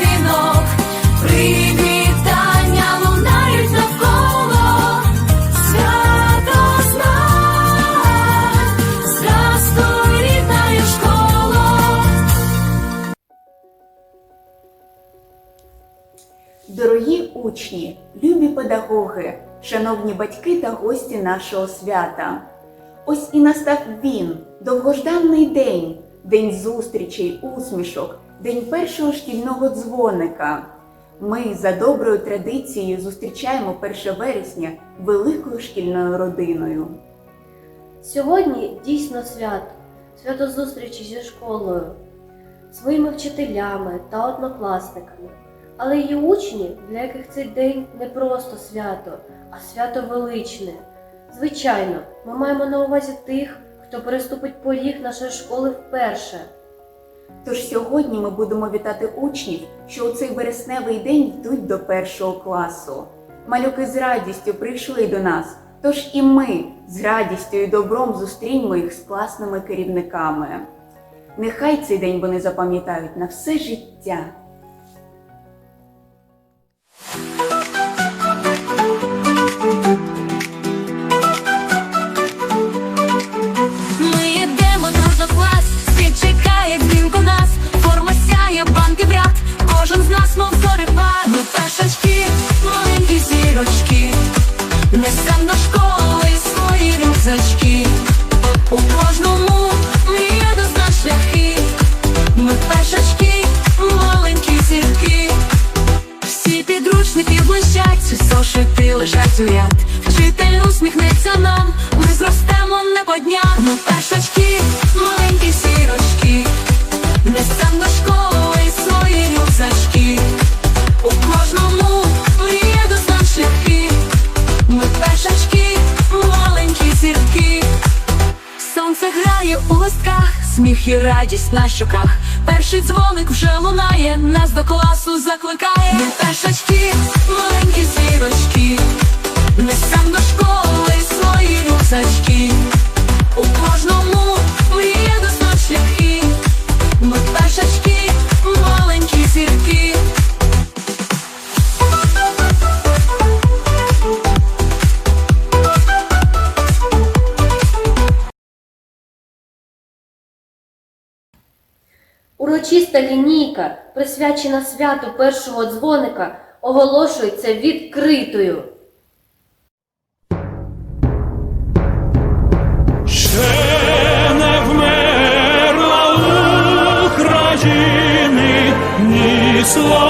дзвінок, привітання лунають навколо, свято знань, здрастуй, рідна школа. Дорогі учні, любі педагоги, шановні батьки та гості нашого свята. Ось і настав він, довгожданий день, день зустрічей, усмішок, день першого шкільного дзвоника. Ми за доброю традицією зустрічаємо 1 вересня великою шкільною родиною. Сьогодні дійсно свято, свято зустрічі зі школою, своїми вчителями та однокласниками. Але є учні, для яких цей день не просто свято, а свято величне. Звичайно, ми маємо на увазі тих, хто переступить поріг нашої школи вперше. Тож сьогодні ми будемо вітати учнів, що у цей вересневий день йдуть до першого класу. Малюки з радістю прийшли до нас, тож і ми з радістю і добром зустріньмо їх з класними керівниками. Нехай цей день вони запам'ятають на все життя. Сміх і радість на щоках. Перший дзвоник вже лунає, нас до класу закликає. Ми першачки, маленькі зірочки, несем до школи свої рюкзачки. У кожному є до шляхи. Ми першачки, маленькі зірки. Урочиста лінійка, присвячена святу першого дзвоника, оголошується відкритою. Ще не України ні слава,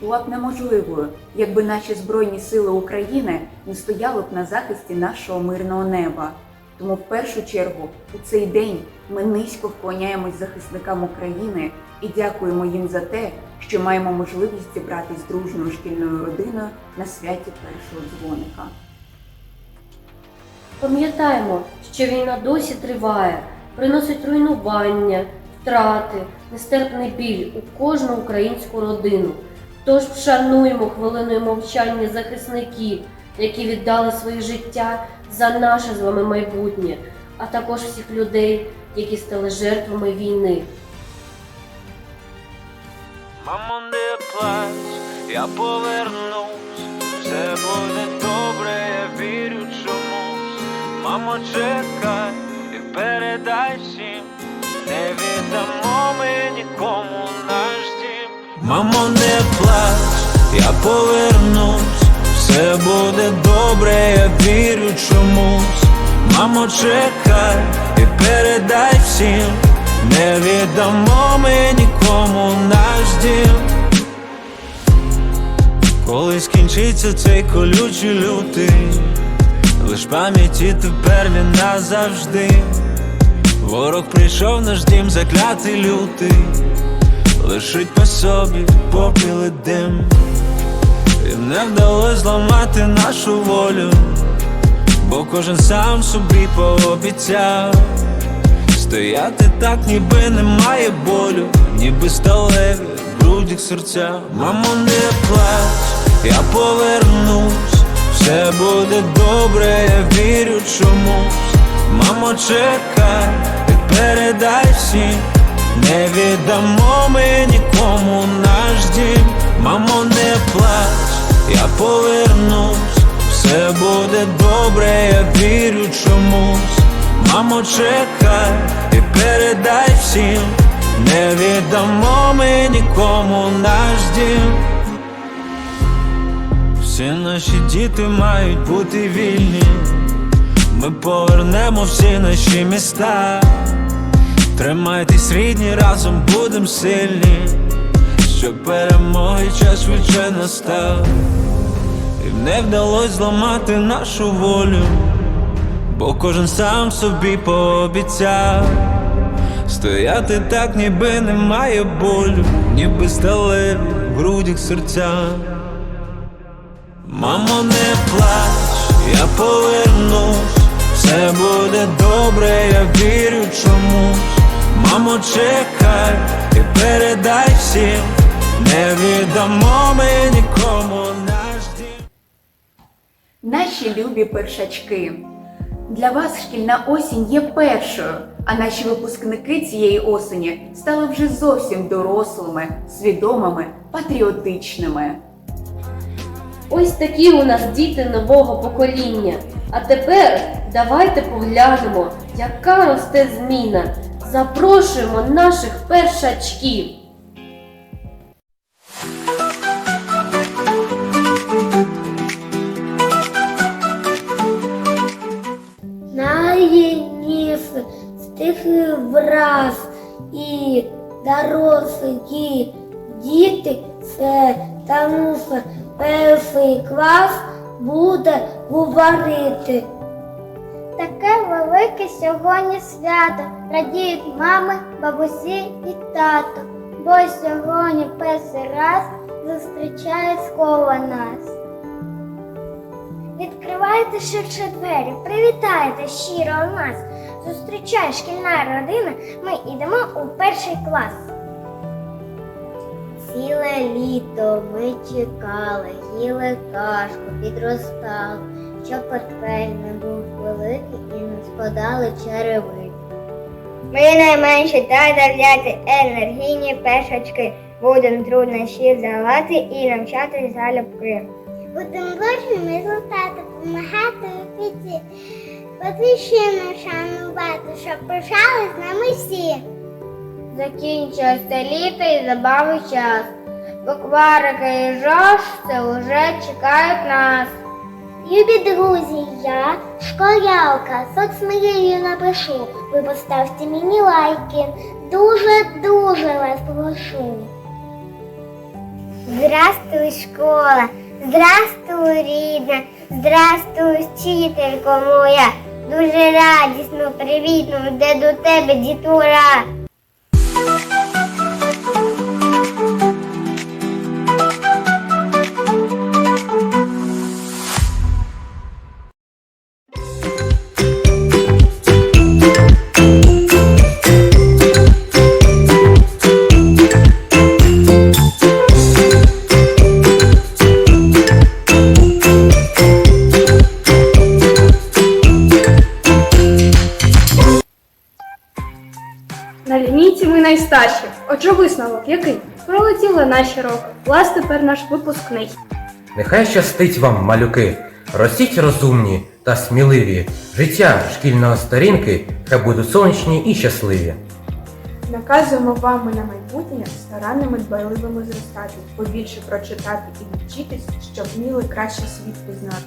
була б неможливою, якби наші Збройні Сили України не стояли б на захисті нашого мирного неба. Тому в першу чергу у цей день ми низько вклоняємось захисникам України і дякуємо їм за те, що маємо можливість зібратись дружною шкільною родиною на святі першого дзвоника. Пам'ятаємо, що війна досі триває, приносить руйнування, втрати, нестерпний біль у кожну українську родину. Тож вшануємо хвилиною мовчання захисників, які віддали своє життя за наше з вами майбутнє, а також всіх людей, які стали жертвами війни. Мамо, не плач, я повернусь, все буде добре, я вірю чомусь. Мамо, чекай і передай всім, не віддамо ми нікому. Мамо, не плач, я повернусь, все буде добре, я вірю чомусь. Мамо, чекай і передай всім, не віддамо ми нікому наш дім. Коли скінчиться цей колючий лютий, лиш пам'яті тепер він назавжди. Ворог прийшов наш дім, заклятий лютий, лишить по собі попіл і дим. І не вдалось зламати нашу волю, бо кожен сам собі пообіцяв. Стояти так, ніби немає болю, ніби сталеві в грудях серця. Мамо, не плач, я повернусь, все буде добре, я вірю чомусь. Мамо, чекай, і передай всім, не віддамо ми нікому наш дім. Мамо, не плач, я повернусь, все буде добре, я вірю чомусь. Мамо, чекай і передай всім, не віддамо ми нікому наш дім. Всі наші діти мають бути вільні. Ми повернемо всі наші міста. Тримайтесь рідні, разом будем сильні, щоб перемоги час швидше настав. І не вдалось зламати нашу волю. Бо кожен сам собі пообіцяв Стояти так, ніби немає болю, ніби сталеві в грудях серця. Мамо, не плач, я повернусь, все буде добре, я вірю чомусь. Мамо, чекай і передай всім, не віддамо ми нікому наш дім. Наші любі першачки. Для вас шкільна осінь є першою, а наші випускники цієї осені стали вже зовсім дорослими, свідомими, патріотичними. Ось такі у нас діти нового покоління. А тепер давайте поглянемо, яка росте зміна. Запрошуємо наших першачків. Найніше стихи враз і дорослі діти це тому що перший клас буде говорити. Таке велике сьогодні свято радіють мами, бабусі і тато, бо сьогодні перший раз зустрічає школа нас. Відкривайте ширше двері, привітайте щиро нас. Зустрічає шкільна родина, ми йдемо у перший клас. Ціле літо ми чекали, їли кашку, підростали, щоб портфель не був великий і не спадали черевики. Ми найменші та завзяті енергійні першачки. Будемо труднощі здавати і навчати залюбки. Будемо дружними результати, допомагати у піці. Батьківщину шанувати, щоб пишали з нами всі. Закінчилося літо і забави час. Букварики і жош це вже чекають нас. Любі друзі, я школялка, соцмережі напишу. Ви поставте мені лайки. Дуже-дуже вас прошу. Здрастуй, школа, здрастуй, рідна, здрастуй, вчителько моя. Дуже радісно, привітно, де до тебе дітвора. Ми найстарші. Отже, висновок який? Пролетіли наші роки. Клас тепер наш випускний. Нехай щастить вам, малюки, ростіть розумні та сміливі. Життя шкільного сторінки хай будуть сонячні і щасливі. Наказуємо вам на майбутнє старанними дбайливими зростати, побільше прочитати і навчитись, щоб вміли краще світ пізнати.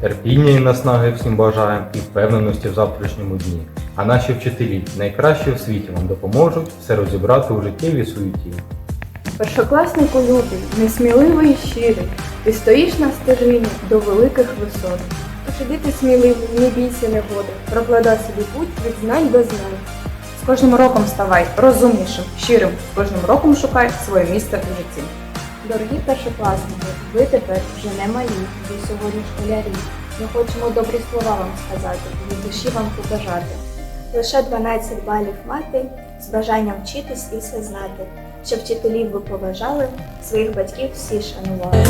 Терпіння і наснаги всім бажаємо і впевненості в завтрашньому дні. А наші вчителі найкращі в світі вам допоможуть все розібрати у життєвій суеті. Першокласнику лютий, несміливий і щирий, ти стоїш на стежині до великих висот. Тож іди ти сміливий, не бійся негоди, прокладай собі путь від знань до знань. З кожним роком ставай розумнішим, щирим, з кожним роком шукай своє місце у житті. Дорогі першокласники, ви тепер вже не малі, ви сьогодні школярі. Ми хочемо добрі слова вам сказати, від душі вам побажати. Лише 12 балів мати з бажанням вчитись і все знати, щоб вчителів ви поважали, своїх батьків всі шанували.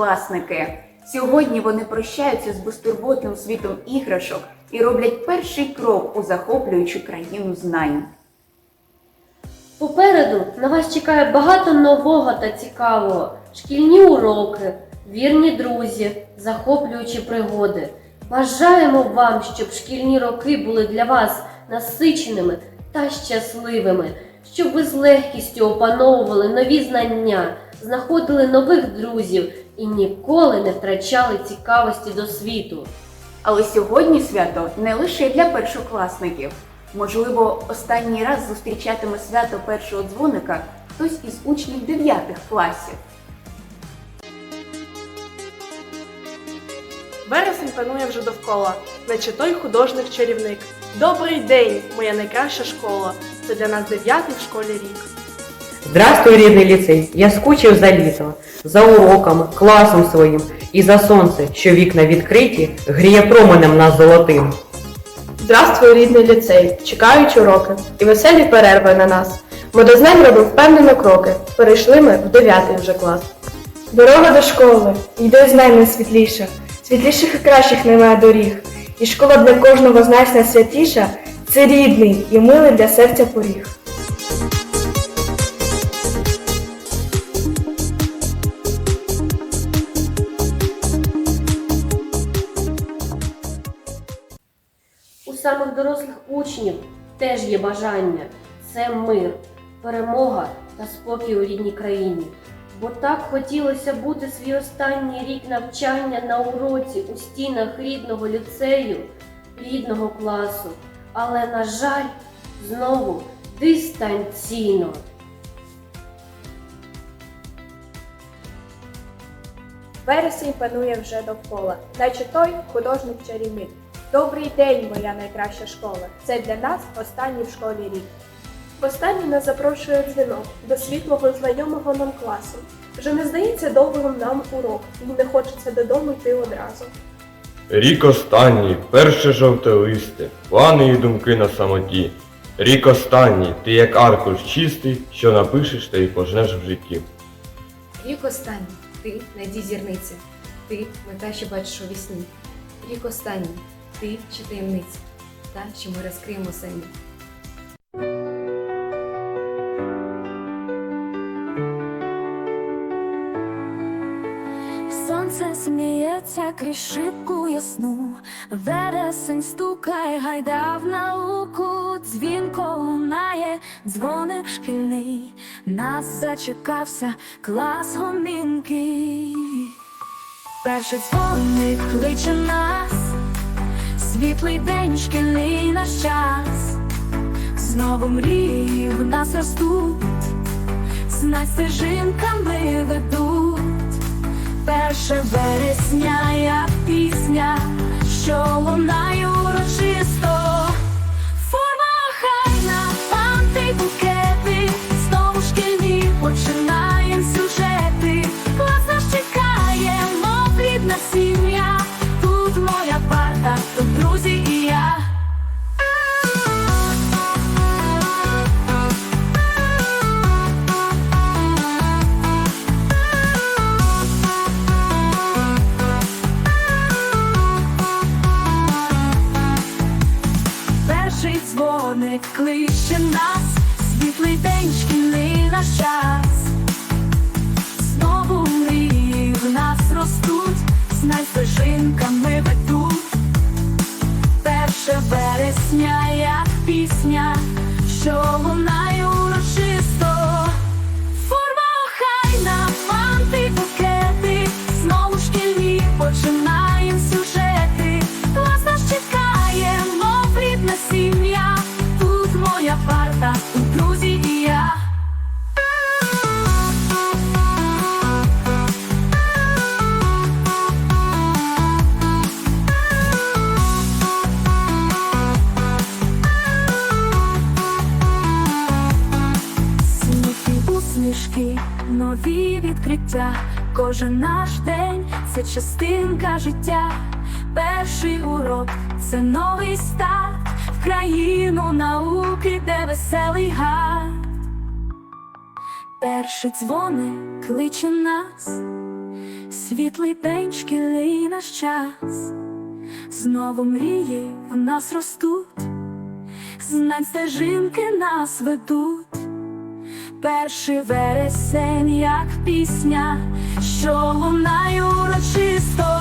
Першокласники. Сьогодні вони прощаються з безтурботним світом іграшок і роблять перший крок у захоплюючу країну знань. Попереду на вас чекає багато нового та цікавого. Шкільні уроки, вірні друзі, захоплюючі пригоди. Бажаємо вам, щоб шкільні роки були для вас насиченими та щасливими, щоб ви з легкістю опановували нові знання, знаходили нових друзів і ніколи не втрачали цікавості до світу. Але сьогодні свято не лише для першокласників. Можливо, останній раз зустрічатиме свято першого дзвоника хтось із учнів 9 класів. Вересень панує вже довкола, наче той художник-чарівник. Добрий день, моя найкраща школа. Це для нас дев'ятий в школі рік. Здравствуй, рідний ліцей! Я скучив за літо, за уроками, класом своїм і за сонце, що вікна відкриті, гріє променем нас золотим. Здравствуй, рідний ліцей, чекають уроки і веселі перерви на нас. Ми до знань робимо впевнено кроки. Перейшли ми в дев'ятий вже клас. Дорога до школи, йде знань найсвітліша. Світліших і кращих немає доріг. І школа для кожного з нас найсвятіша це рідний і милий для серця поріг. У дорослих учнів теж є бажання це мир, перемога та спокій у рідній країні. Бо так хотілося бути свій останній рік навчання на уроці у стінах рідного ліцею, рідного класу. Але, на жаль, знову дистанційно. Вересень панує вже довкола, наче той художник чарівник. Добрий день, моя найкраща школа. Це для нас останній в школі рік. Востаннє нас запрошує дзвінок до світлого знайомого нам класу. Вже не здається довгим нам урок, і не хочеться додому йти одразу. Рік останній, перше жовте листе, плани і думки на самоті. Рік останній, ти як аркуш чистий, що напишеш та й пожнеш в житті. Рік останній, ти надій зірниці, ти мета, що бачиш у вісні. Рік останній, ти що таємниця, та, що ми розкриємо самі. сміється крізь шибку ясну, вересень стукає, гайда в науку, дзвінко лунає, дзвоник шкільний, нас зачекався клас гомінки. Перший дзвоник кличе нас, світлий день, шкільний наш час, знову мрії в нас ростуть, знай стежинками ведуть. Перше вересня, як пісня, що лунає урочисто. Дзвоник кличе нас, світлий день, шкільний наш час. Знову мрії в нас ростуть, з найстежинками ведуть. Перше вересня, як пісня, що лунає урочисто. Нові. Кожен наш день це частинка життя. Перший урок це новий старт в країну науки, де веселий гад. Перший дзвоник кличе нас, світлий день, шкільний наш час. Знову мрії в нас ростуть, знань стежинки нас ведуть. Перший вересень, як пісня, що лунає урочисто.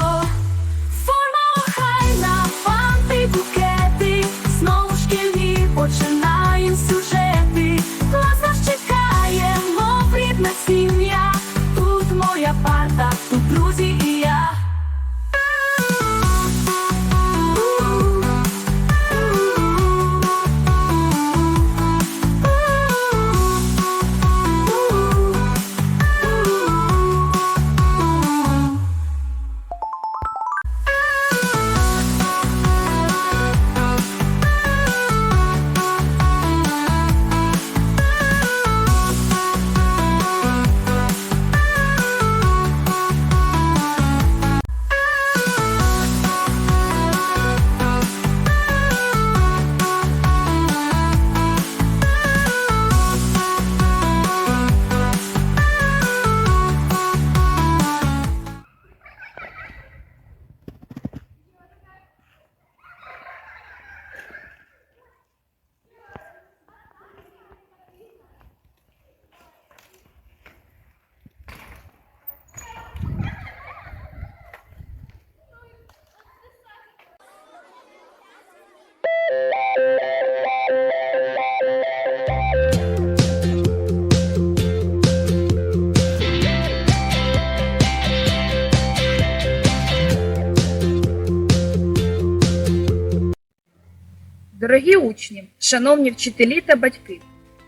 Дорогі учні, шановні вчителі та батьки,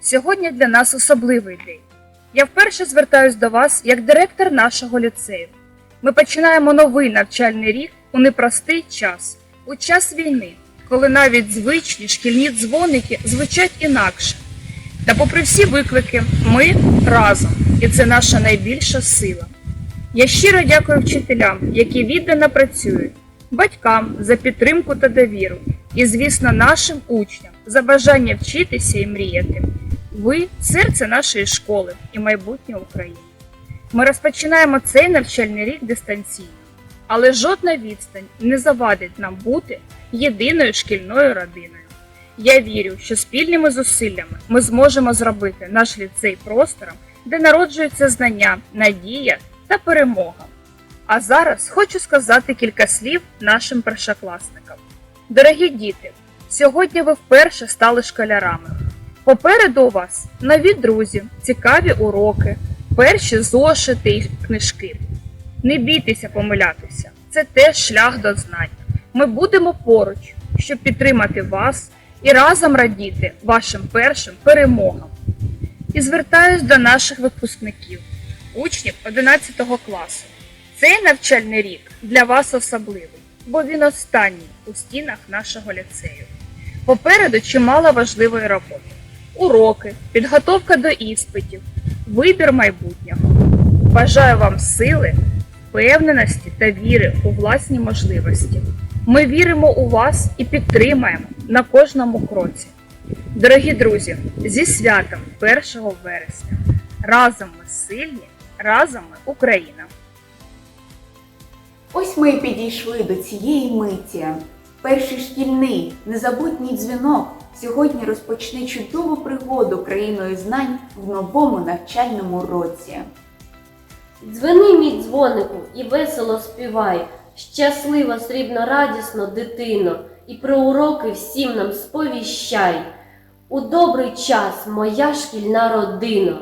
сьогодні для нас особливий день. Я вперше звертаюсь до вас як директор нашого ліцею. Ми починаємо новий навчальний рік у непростий час, у час війни, коли навіть звичні шкільні дзвоники звучать інакше. Та попри всі виклики, ми разом, і це наша найбільша сила. Я щиро дякую вчителям, які віддано працюють, батькам за підтримку та довіру, і, звісно, нашим учням за бажання вчитися і мріяти. Ви серце нашої школи і майбутнє України. Ми розпочинаємо цей навчальний рік дистанційно, але жодна відстань не завадить нам бути єдиною шкільною родиною. Я вірю, що спільними зусиллями ми зможемо зробити наш ліцей простором, де народжуються знання, надія та перемога. А зараз хочу сказати кілька слів нашим першокласникам. Дорогі діти, сьогодні ви вперше стали школярами. Попереду у вас нові друзі, цікаві уроки, перші зошити і книжки. Не бійтеся помилятися, це теж шлях до знань. Ми будемо поруч, щоб підтримати вас і разом радіти вашим першим перемогам. І звертаюсь до наших випускників, учнів 11 класу. Цей навчальний рік для вас особливий, бо він останній у стінах нашого ліцею. Попереду чимало важливої роботи: уроки, підготовка до іспитів, вибір майбутнього. Бажаю вам сили, впевненості та віри у власні можливості. Ми віримо у вас і підтримаємо на кожному кроці. Дорогі друзі, зі святом 1 вересня. Разом ми сильні, разом ми Україна! Ось ми і підійшли до цієї миті. Перший шкільний незабутній дзвінок сьогодні розпочне чудову пригоду країною знань в новому навчальному році. Дзвени мій дзвонику і весело співай, щаслива, срібно, радісно, дитино, і про уроки всім нам сповіщай. У добрий час, моя шкільна родина.